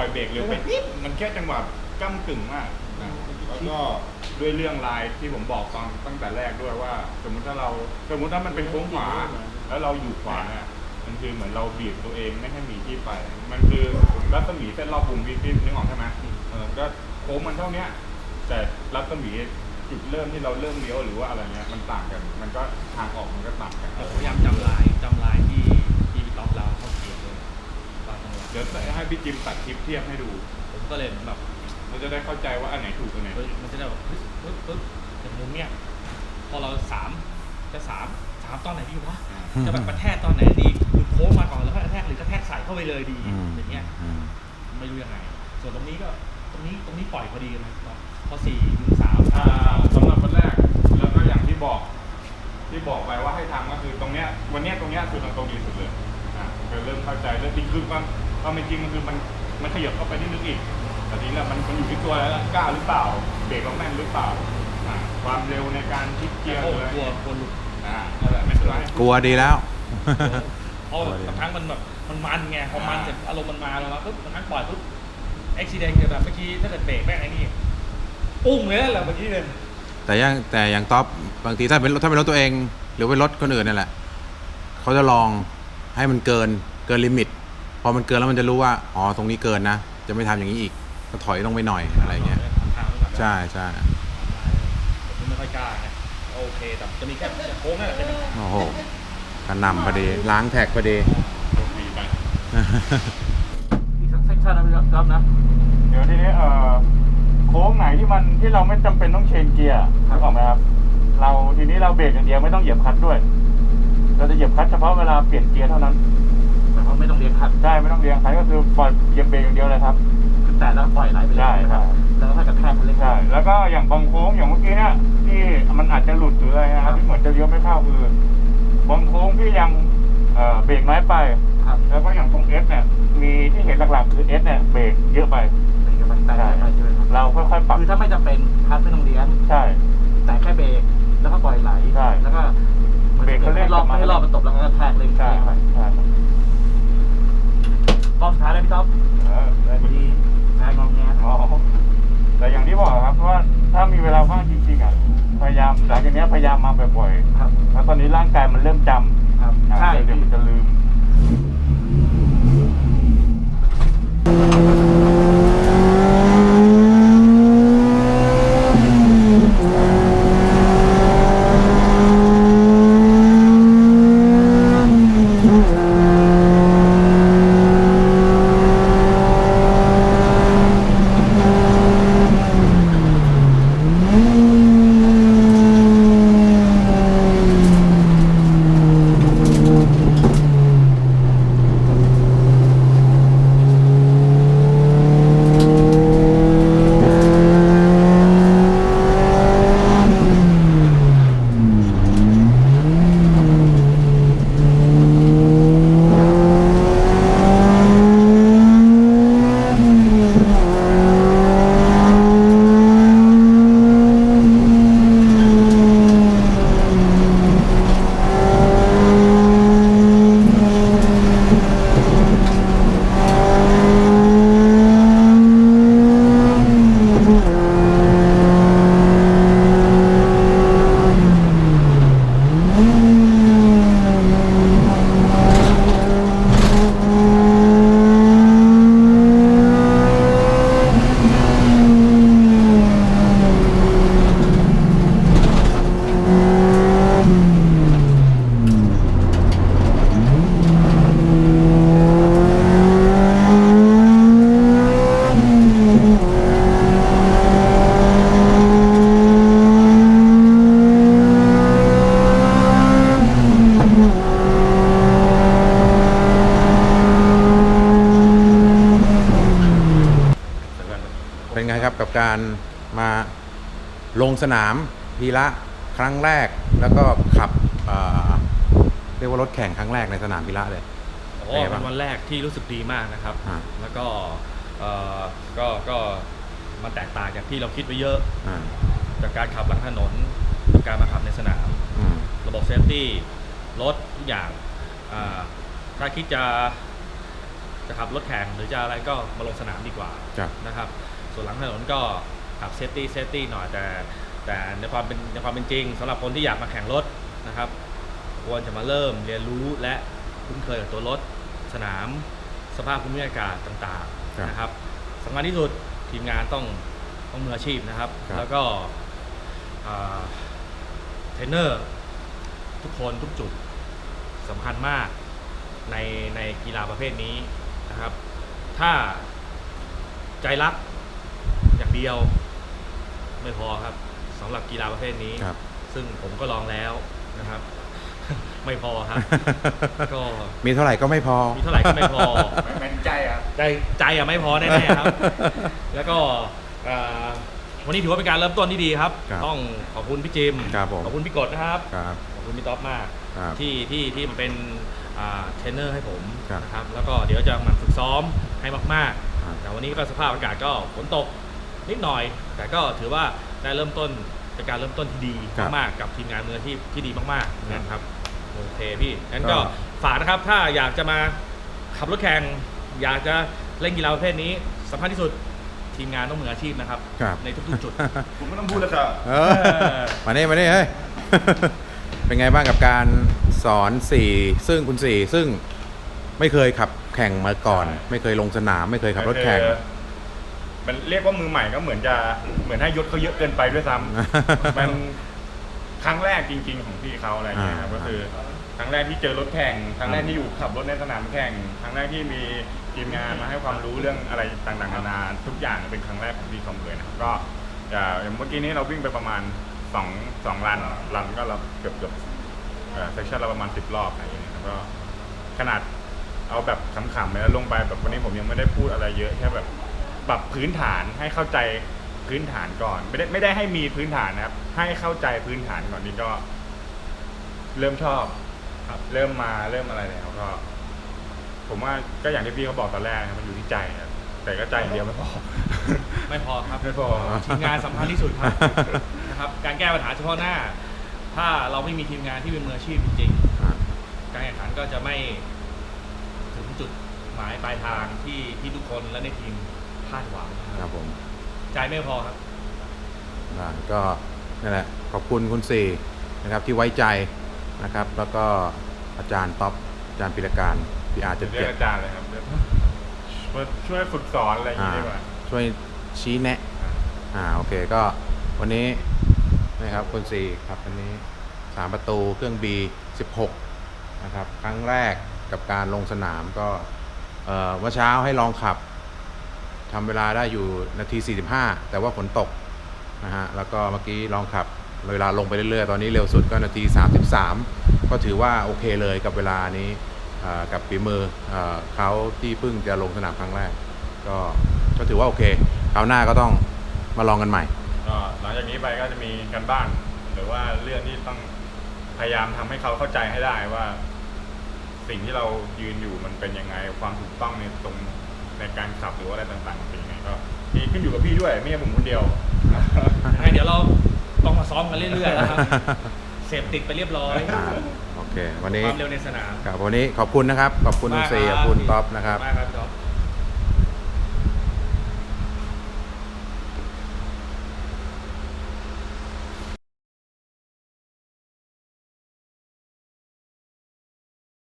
ล่อยเบรกเร็วไปนิดมันแค่จังหวะก้ากึ่งมากนะแล้วก็ด้วยเรื่องลายที่ผมบอกตอนตั้งแต่แรกด้วยว่า สมมุติถ้าเราสมมุติถ้ามันเป็นโค้งขวา แล้วเราอยู่ขวาเนี่ยมันคือเหมือนเราบีบตัวเองไม่ให้มีที่ไป มันคือรัศมีเส้นรอบวงวิบินึกออกใช่ไหมเออก็โค้งมันเท่าเนี้ยแต่รัศมีจุดเริ่มที่เราเริ่มเลี้ยวหรือว่าอะไรเงี้ยมันต่างกัน มันก็ทางออกมันก็ต่างกัน พยายามจำลายจำลายที่ เดี๋ยวให้พี่จิมตัดคลิปเทียบให้ดู ผมก็เลยแบบเราจะได้เข้าใจว่าอันไหนถูกอันไหนเฮ้ยผิดมันจะได้แบบปึ๊บปึ๊บปึ๊บแต่มุมเนี้ยพอเราสามจะสามสามตอนไหนดีวะอ่าจะแบบกระแทกตอนไหนดีหลุดโค้งมาก่อนแล้วก็กระแทกหรือกระแทกใส่เข้าไปเลยดีอืมอย่างเงี้ยอืมไม่รู้ยังไง ส่วนตรงนี้ก็ตรงนี้ตรงนี้ปล่อยพอดีนะพอสี่ถึงสามอ่าสำหรับวันแรกแล้วก็อย่างที่บอก ที่บอกไปว่าให้ทำก็คือตรงเนี้ยวันเนี้ยตรงเนี้ยคือมันตรงดีสุดเลยอ่าก็เริ่มเข้าใจเริ่มจริงคือความ ความเป็นจริงมันคือมันมันขยับเข้าไปนิดนึงอีกแต่ทีนี้แหละมันมันอยู่ที่ตัวแล้วกล้าหรือเปล่า เบรกเราแม่นหรือเปล่าอ่า ความเร็วในการพลิกเกียร์โอ้เลยกลัวกลัวหลุดอ่านั่นแหละไม่เป็นไรกลัวดีแล้ว เพราะบางครั้งมันแบบมันมันไงพอมันเสร็จอารมณ์มันมาแล้วมาปุ๊บบางครั้งปล่อยปุ๊บอุบิเหตุเกิดแบบเมื่อกี้ถ้าเกิดเบรกแม่งไอ้นี่ปุ้งเลยนั่นแหละเมื่อกี้เลยแต่ยังแต่อย่างท็อปบางทีถ้าเป็นถ้าเป็นรถตัวเอง หรือเป็นรถคนอื่นนี่แหละเขาจะลองให้มันเกินเกินลิมิต พอมันเกินแล้วมันจะรู้ว่าอ๋อตรงนี้เกินนะ จะไม่ทำอย่างนี้อีก ก็ถอยลงไปหน่อยอะไรเงี้ยทางไว้ก่อนใช่ใช่ผมไม่ค่อยกล้าไงโอเคแต่จะมีแค่โค้งนั่นแหละเป็นโอ้โหกระหน่ำพอดีล้างแท็กพอดีโชคดีไปอีกสักเซสชั่นนะพี่รับนะเดี๋ยวทีนี้เอ่อโค้งไหนที่มันที่เราไม่จำเป็นต้องเชนเกียร์นึกออกไหมครับ เราทีนี้เราเบรกอย่างเดียวไม่ต้องเหยียบคลัตช์ด้วย เราจะเหยียบคลัตช์เฉพาะเวลาเปลี่ยนเกียร์เท่านั้นแต่ว่าไม่ต้องเลี้ยงคัดได้ไม่ต้องเรียงคลัตช์ก็คือปล่อยเหยียบเบรกอย่างเดียวเลยครับ คือแตะแล้วปล่อยไหลไปเลยใช่ไหมครับใช่แล้วถ้ากระแทกมันเล็กใช่แล้วก็อย่างบางโค้งอย่างเมื่อกี้เนี่ยที่มันอาจจะหลุดหรืออะไรนะครับที่เหมือนจะเลี้ยวไม่เข้าคือบางโค้งที่ยังเอ่อเบรกน้อยไป ครับแล้วก็อย่างตรงเอสเนี่ยมีที่เห็นหลักๆคือเอสเนี่ยเบรกเยอะไปเป็นกำลังใจไปใช่ไหมครับเราค่อยๆปรับคือถ้าไม่จำเป็นคัดไม่ต้องเลี้ยง ใช่ แต่แค่เบรกแล้วก็ปล่อยไหลใช่แล้วก็เบรกเขาเร่งให้รอบกลับมา ให้รอบมันตกแล้วก็กระแทกเร่งใช่ไปใช่ รอบสุดท้ายเลยพี่ ต๊อบเออได้พอดีแรงงองแงอ๋อแต่อย่างที่บอกครับเพราะว่าถ้ามีเวลาว่างจริงๆอะพยายามหลังจากเนี้ยพยายามมาบ่อยครับๆแล้วตอนนี้ร่างกายมันเริ่มจำครับอ่าใช่เดี๋ยวพี่มันจะลืม กับการมาลงสนามพีระครั้งแรกแล้วก็ขับเอ่อเรียกว่ารถแข่งครั้งแรกในสนามพีระเลย โอ้เป็นไงเป็บ้างนวันแรกที่รู้สึกดีมากนะครับ อ่าแล้วก็เอ่อก็ก็มันแตกต่างจากที่เราคิดไว้เยอะ อ่าจากการขับหลังถนนกับการมาขับในสนาม อืม ระบบเซฟตี้รถทุกอย่างอ่าถ้าคิดจะจะขับรถแข่งหรือจะอะไรก็มาลงสนามดีกว่าครับ นะครับ ส่วนหลังถนนก็ขับเซฟตี้เซฟตี้หน่อยแต่แต่ในความเป็นในความเป็นจริงสำหรับคนที่อยากมาแข่งรถนะครับ ควรจะมาเริ่มเรียนรู้และคุ้นเคยกับตัวรถสนาม สภาพภูมิอากาศต่างครับๆนะครับสำคัญที่สุดทีมงานต้องต้องมืออาชีพนะครับครับแล้วก็อ่าเทรนเนอร์ทุกคนทุกจุดสำคัญมากในในกีฬาประเภทนี้นะครับ ถ้าใจรักอย่าง เดียว ไม่พอครับสำหรับกีฬาประเภทนี้ ครับ ซึ่งผมก็ลองแล้วนะครับ ไม่พอครับ ก็มีเท่าไหร่ก็ไม่พอ มีเท่าไหร่ก็ไม่พอ ไม่แม่นใจอะใจใจอะไม่พอแน่ๆครับ แล้วก็เอ่อวันนี้ถือว่าเป็นการเริ่มต้นที่ดีครับ ครับต้องขอบคุณพี่จิมครับผม ขอบคุณพี่กดนะครับ ครับ ขอบคุณพี่ต๊อปมากครับที่ที่ที่มาเป็นอ่าเทรนเนอร์ให้ผมครับนะครับแล้วก็เดี๋ยวจะหมันฝึกซ้อมให้มากครับ ๆ แต่วันนี้ก็สภาพอากาศก็ฝนตก นิดหน่อย แต่ก็ถือว่าได้เริ่มต้นเป็นการเริ่มต้นที่ดีครับมากๆกับทีมงานมืออาชีพที่ดีมากๆนะครับโอเคพี่งั้นก็ก็ฝากนะครับถ้าอยากจะมาขับรถแข่งอยากจะเล่นกีฬาประเภทนี้สำคัญที่สุดทีมงานต้องมืออาชีพนะครับครับในทุกๆจุดผมไม่ต้องพูดแล้วครับเออมานี่มานี่เฮ้ยเป็นไงบ้างกับการสอนสี่ซึ่งคุณสี่ซึ่งไม่เคยขับแข่งมาก่อนใช่ไม่เคยลงสนาม ไม่เคยขับรถแข่งคือ มันเรียกว่ามือใหม่ก็เหมือนจะเหมือนให้ยศเขาเยอะเกินไปด้วยซ้ำมันครั้งแรกจริง ๆ ของพี่เขาอะไรเงี้ยครับอ่าก็คือครั้งแรกที่เจอรถแข่งครั้งแรกที่อยู่ขับรถในสนามแข่งครั้งแรกที่มีทีมงานมาให้ความรู้เรื่องอะไรต่างๆนานาทุกอย่างเป็นครั้งแรกของพี่เขาเลยนะครับก็อ่าอย่างเมื่อกี้นี้เราวิ่งไปประมาณสองสองรันรันก็เราเกือบเกือบเซสชั่นเราประมาณสิบรอบอะไรอย่างเงี้ยแล้วก็ขนาดเอาแบบขำๆไปแล้วลงไปแบบวันนี้ผมยังไม่ได้พูดอะไรเยอะแค่แบบ ปรับพื้นฐานให้เข้าใจพื้นฐานก่อน ไม่ได้ไม่ได้ให้มีพื้นฐานนะครับ ให้เข้าใจพื้นฐานก่อนนี่ก็ เริ่มชอบ ครับ เริ่มมาเริ่มอะไรแล้วก็ ผมว่าก็อย่างที่พี่เขาบอกตอนแรกนะมันอยู่ที่ใจครับแต่ก็ใจอย่างเดียวไม่พอ ไม่พอครับไม่พอ ทีมงานสำคัญที่สุดครับ นะครับ การแก้ปัญหาเฉพาะหน้า ถ้าเราไม่มีทีมงานที่เป็นมืออาชีพจริงอ่าๆการแข่งขันก็จะไม่ถึงจุดหมายปลายทางที่ที่ทุกคนและในทีม คาดหวังนะคครัรับบผมใจไม่พอครับอ่าก็นั่นแหละขอบคุณคุณสี่นะครับที่ไว้ใจนะครับ แล้วก็อาจารย์ท็อปอาจารย์ปิรการพีอาร์จะเจ็ดเรียเจ็กดอาจารย์เลยครับมาช่วยฝึกสอนอะไรอย่างอ่านี้ดีกว่าช่วยชี้แนะอ่าโอเคก็วันนี้นะครับคุณสี่ครับวันนี้สามประตูเครื่อง B 16 นะครับ ครั้งแรกกับการลงสนามก็เอ่อเมื่อเช้าให้ลองขับ ทำเวลาได้อยู่นาที 45 แต่ว่าฝนตกนะฮะแล้วก็เมื่อกี้ลองขับเวลาลงไปเรื่อยๆ ตอนนี้เร็วสุดก็นาที 33 ก็ถือว่าโอเคเลยกับเวลานี้กับฝีมือเอเขาที่เพิ่งจะลงสนามครั้งแรก ก็ก็ถือว่าโอเคคราวหน้าก็ต้องมาลองกันใหม่ก็หลังจากนี้ไปก็จะมีการบ้าน หรือว่าเรื่องที่ต้องพยายามทำให้เขาเข้าใจให้ได้ว่า สิ่งที่เรายืนอยู่มันเป็นยังไงความถูกต้องในตรง ในการขับหรือว่าอะไรต่างๆเป็นยังไงก็มีขึ้นอยู่กับพี่ด้วยไม่ใช่ผมคนเดียวยังไงเดี๋ยวเราต้องมาซ้อมกันเรื่อยๆนะครับ เสพติดไปเรียบร้อย อ่าโอเค วันนี้ความเร็วในสนาม ครับวันนี้ขอบคุณนะครับ ขอบคุณคุณเซขอบคุณท็อปนะครับ มากครับพี่ท็อป